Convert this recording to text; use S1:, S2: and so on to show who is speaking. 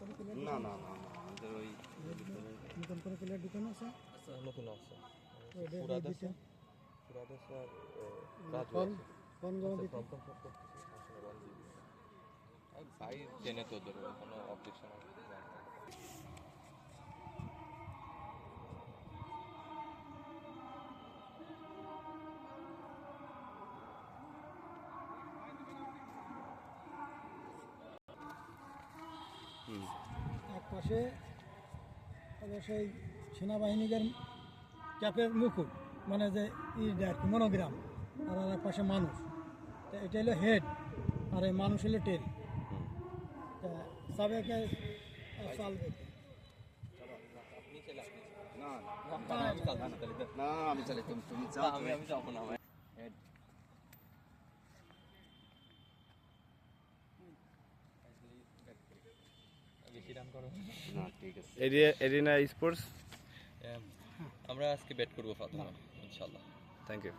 S1: করে প্লেয়ার
S2: না না না আমাদের ওই
S1: নতুন করে প্লেয়ার দোকান আছে
S3: নতুন আছে
S1: দিতে
S3: আছে ফুরাদ আছে আর রাজু
S1: ফর্ম
S3: আছে
S1: দিতে
S3: ভাই জেনে তো ধরো কোনো অবজেকশন
S1: এক পাশে অবশ্যই সেনাবাহিনীদের ক্যাপের মুকুট মানে যে ই আর কি মনোগ্রাম আর আর এক পাশে মানুষ। তা এটা হলো হেড আর এই মানুষ হলো টেল তা সাবেকে চালবে
S2: না
S3: আমি
S2: চালাই তুমি তুমি যাও
S3: আমি আমি যাব না ভাই বেশি রান করো
S2: না ঠিক আছে
S4: এরিনা স্পোর্টস?
S3: আমরা আজকে ব্যাট করব ফাতেমা ইনশাল্লাহ
S4: থ্যাংক ইউ